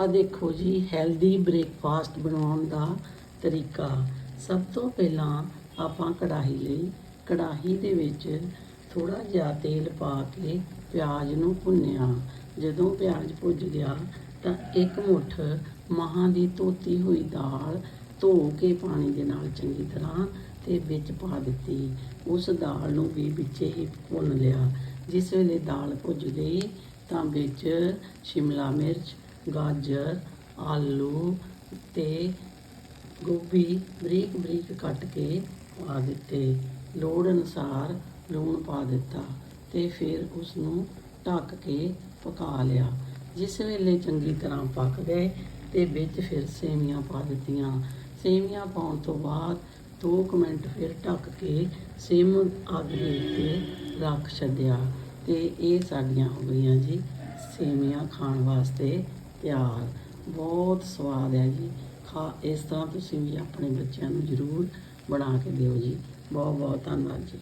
ਆ ਦੇਖੋ ਜੀ ਹੈਲਦੀ ਬ੍ਰੇਕਫਾਸਟ ਬਣਾਉਣ ਦਾ ਤਰੀਕਾ। ਸਭ ਤੋਂ ਪਹਿਲਾਂ ਆਪਾਂ ਕੜਾਹੀ ਲਈ, ਕੜਾਹੀ ਦੇ ਵਿੱਚ ਥੋੜਾ ਜਿਹਾ ਤੇਲ ਪਾ ਕੇ ਪਿਆਜ਼ ਨੂੰ ਭੁੰਨਿਆ। ਜਦੋਂ ਪਿਆਜ਼ ਭੁੱਜ ਗਿਆ, ਤਾਂ ਇੱਕ ਮੁੱਠ ਮਹਾਂ ਦੀ ਧੋਤੀ ਹੋਈ ਦਾਲ ਧੋ ਕੇ ਪਾਣੀ ਦੇ ਨਾਲ ਚੰਗੀ ਤਰ੍ਹਾਂ ਤੇ ਵਿੱਚ ਪਾ ਦਿੱਤੀ। ਉਸ ਦਾਲ ਨੂੰ ਵੀ ਵਿੱਚ ਹੀ ਭੁੰਨ ਲਿਆ। ਜਿਸ ਵੇਲੇ ਦਾਲ ਭੁੱਜ ਗਈ, ਤਾਂ ਵਿੱਚ ਸ਼ਿਮਲਾ ਮਿਰਚ ਗਾਜਰ, ਆਲੂ ਅਤੇ ਗੋਭੀ ਬਰੀਕ ਬਰੀਕ ਕੱਟ ਕੇ ਪਾ ਦਿੱਤੇ। ਲੋੜ ਅਨੁਸਾਰ ਲੂਣ ਪਾ ਦਿੱਤਾ ਅਤੇ ਫਿਰ ਉਸ ਨੂੰ ਢੱਕ ਕੇ ਪਕਾ ਲਿਆ। ਜਿਸ ਵੇਲੇ ਚੰਗੀ ਤਰ੍ਹਾਂ ਪੱਕ ਗਏ ਅਤੇ ਵਿੱਚ ਫਿਰ ਸੇਵੀਆਂ ਪਾ ਦਿੱਤੀਆਂ। ਸੇਵੀਆਂ ਪਾਉਣ ਤੋਂ ਬਾਅਦ 2 ਮਿੰਟ ਫਿਰ ਢੱਕ ਕੇ ਸਿਮ ਅੱਗ ਦੇ ਉੱਤੇ ਰੱਖ ਛੱਡਿਆ ਅਤੇ ਇਹ ਸਾਡੀਆਂ ਹੋ ਗਈਆਂ ਜੀ ਸੇਵੀਆਂ ਖਾਣ ਵਾਸਤੇ ਤਿਆਰ ਬਹੁਤ ਸਵਾਦ ਹੈ ਜੀ। ਖਾ, ਇਸ ਤਰ੍ਹਾਂ ਤੁਸੀਂ ਵੀ ਆਪਣੇ ਬੱਚਿਆਂ ਨੂੰ ਜ਼ਰੂਰ ਬਣਾ ਕੇ ਦਿਓ ਜੀ। ਬਹੁਤ ਬਹੁਤ ਧੰਨਵਾਦ ਜੀ।